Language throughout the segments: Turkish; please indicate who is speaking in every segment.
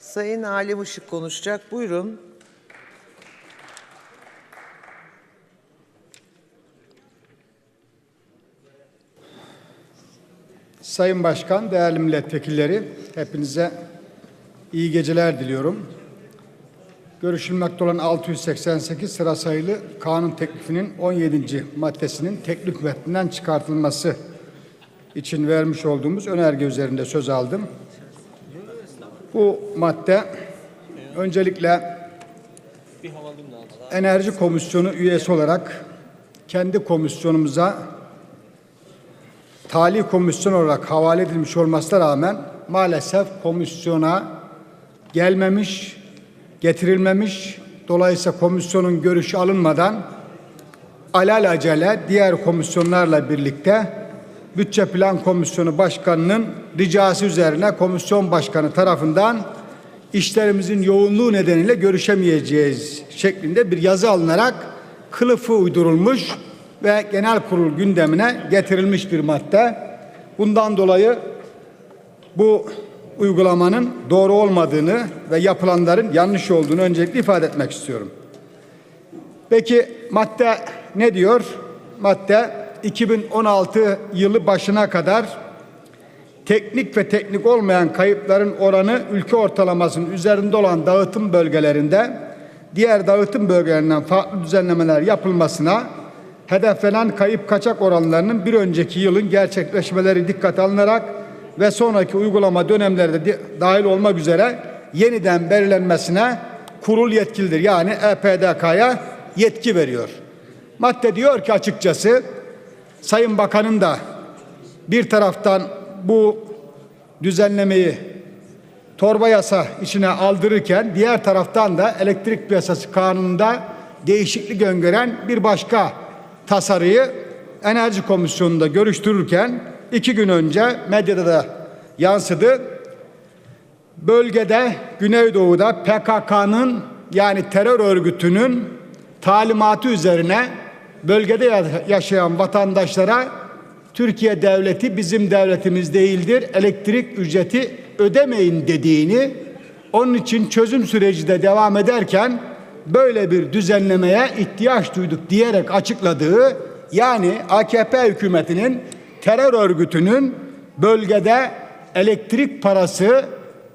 Speaker 1: Sayın Halim Işık konuşacak. Buyurun.
Speaker 2: Sayın Başkan, değerli milletvekilleri, hepinize iyi geceler diliyorum. Görüşülmekte olan 688 sıra sayılı kanun teklifinin 17. maddesinin teklif metninden çıkartılması için vermiş olduğumuz önerge üzerinde söz aldım. Bu madde öncelikle Enerji Komisyonu üyesi olarak kendi komisyonumuza tali komisyon olarak havale edilmiş olmasına rağmen maalesef komisyona gelmemiş, getirilmemiş. Dolayısıyla komisyonun görüşü alınmadan alelacele diğer komisyonlarla birlikte Bütçe Plan Komisyonu Başkanı'nın ricası üzerine komisyon başkanı tarafından işlerimizin yoğunluğu nedeniyle görüşemeyeceğiz şeklinde bir yazı alınarak kılıfı uydurulmuş ve genel kurul gündemine getirilmiş bir madde. Bundan dolayı bu uygulamanın doğru olmadığını ve yapılanların yanlış olduğunu öncelikle ifade etmek istiyorum. Peki madde ne diyor? Madde 2016 yılı başına kadar teknik ve teknik olmayan kayıpların oranı ülke ortalamasının üzerinde olan dağıtım bölgelerinde diğer dağıtım bölgelerinden farklı düzenlemeler yapılmasına hedeflenen kayıp kaçak oranlarının bir önceki yılın gerçekleşmeleri dikkate alınarak ve sonraki uygulama dönemlerde de dahil olmak üzere yeniden belirlenmesine kurul yetkilidir. Yani EPDK'ya yetki veriyor. Madde diyor ki açıkçası Sayın Bakan'ın da bir taraftan bu düzenlemeyi torba yasa içine aldırırken diğer taraftan da elektrik piyasası kanununda değişiklik öngören bir başka tasarıyı Enerji Komisyonu'nda görüştürürken iki gün önce medyada da yansıdı. Bölgede Güneydoğu'da PKK'nın yani terör örgütünün talimatı üzerine bölgede yaşayan vatandaşlara Türkiye devleti bizim devletimiz değildir. Elektrik ücreti ödemeyin dediğini onun için çözüm süreci de devam ederken böyle bir düzenlemeye ihtiyaç duyduk diyerek açıkladığı yani AKP hükümetinin terör örgütünün bölgede elektrik parası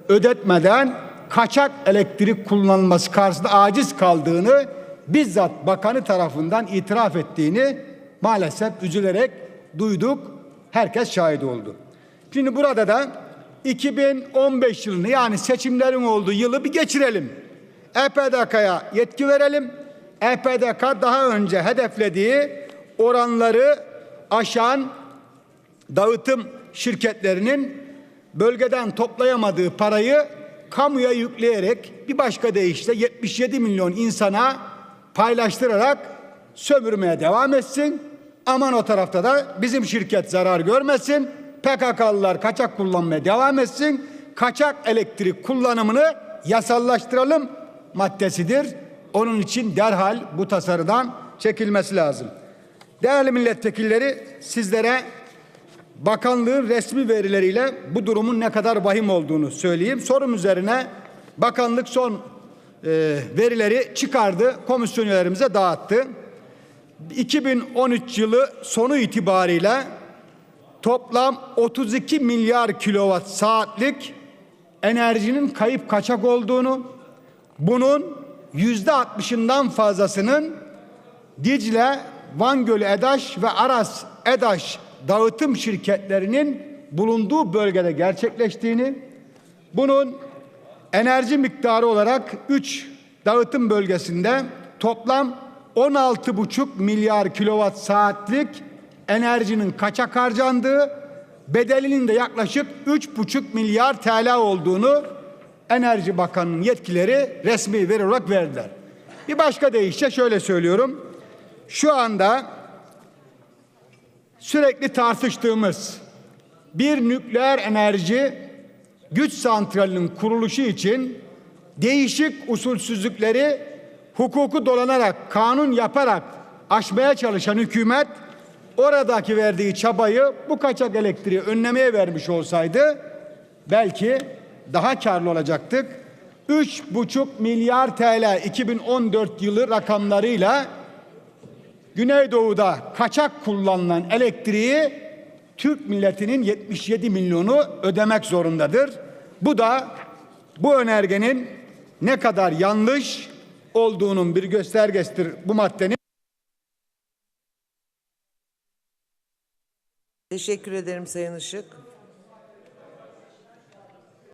Speaker 2: ödetmeden kaçak elektrik kullanılması karşısında aciz kaldığını bizzat bakanı tarafından itiraf ettiğini maalesef üzülerek duyduk. Herkes şahit oldu. Şimdi burada da 2015 yılını yani seçimlerin olduğu yılı bir geçirelim. EPDK'ya yetki verelim. EPDK daha önce hedeflediği oranları aşan dağıtım şirketlerinin bölgeden toplayamadığı parayı kamuya yükleyerek bir başka deyişle 77 milyon insana paylaştırarak sömürmeye devam etsin. Aman o tarafta da bizim şirket zarar görmesin. PKK'lılar kaçak kullanmaya devam etsin. Kaçak elektrik kullanımını yasallaştıralım maddesidir. Onun için derhal bu tasarıdan çekilmesi lazım. Değerli milletvekilleri sizlere bakanlığın resmi verileriyle bu durumun ne kadar vahim olduğunu söyleyeyim. Sorum üzerine bakanlık son e, verileri çıkardı, komisyon üyelerimize dağıttı. 2013 yılı sonu itibariyle toplam 32 milyar kilowatt saatlik enerjinin kayıp kaçak olduğunu, bunun yüzde altmışından fazlasının Dicle, Van Gölü EDAŞ ve Aras EDAŞ dağıtım şirketlerinin bulunduğu bölgede gerçekleştiğini, bunun enerji miktarı olarak 3 dağıtım bölgesinde toplam 16,5 milyar kilowatt saatlik enerjinin kaçak harcandığı, bedelinin de yaklaşık 3,5 milyar TL olduğunu Enerji Bakanı'nın yetkileri resmi veri olarak verdiler. Bir başka deyişle şöyle söylüyorum. Şu anda sürekli tartıştığımız bir nükleer enerji güç santralinin kuruluşu için değişik usulsüzlükleri hukuku dolanarak, kanun yaparak aşmaya çalışan hükümet oradaki verdiği çabayı bu kaçak elektriği önlemeye vermiş olsaydı belki daha karlı olacaktık. 3,5 milyar TL 2014 yılı rakamlarıyla Güneydoğu'da kaçak kullanılan elektriği Türk milletinin 77 milyonu ödemek zorundadır. Bu da bu önergenin ne kadar yanlış olduğunun bir göstergesidir bu maddenin.
Speaker 1: Teşekkür ederim Sayın Işık.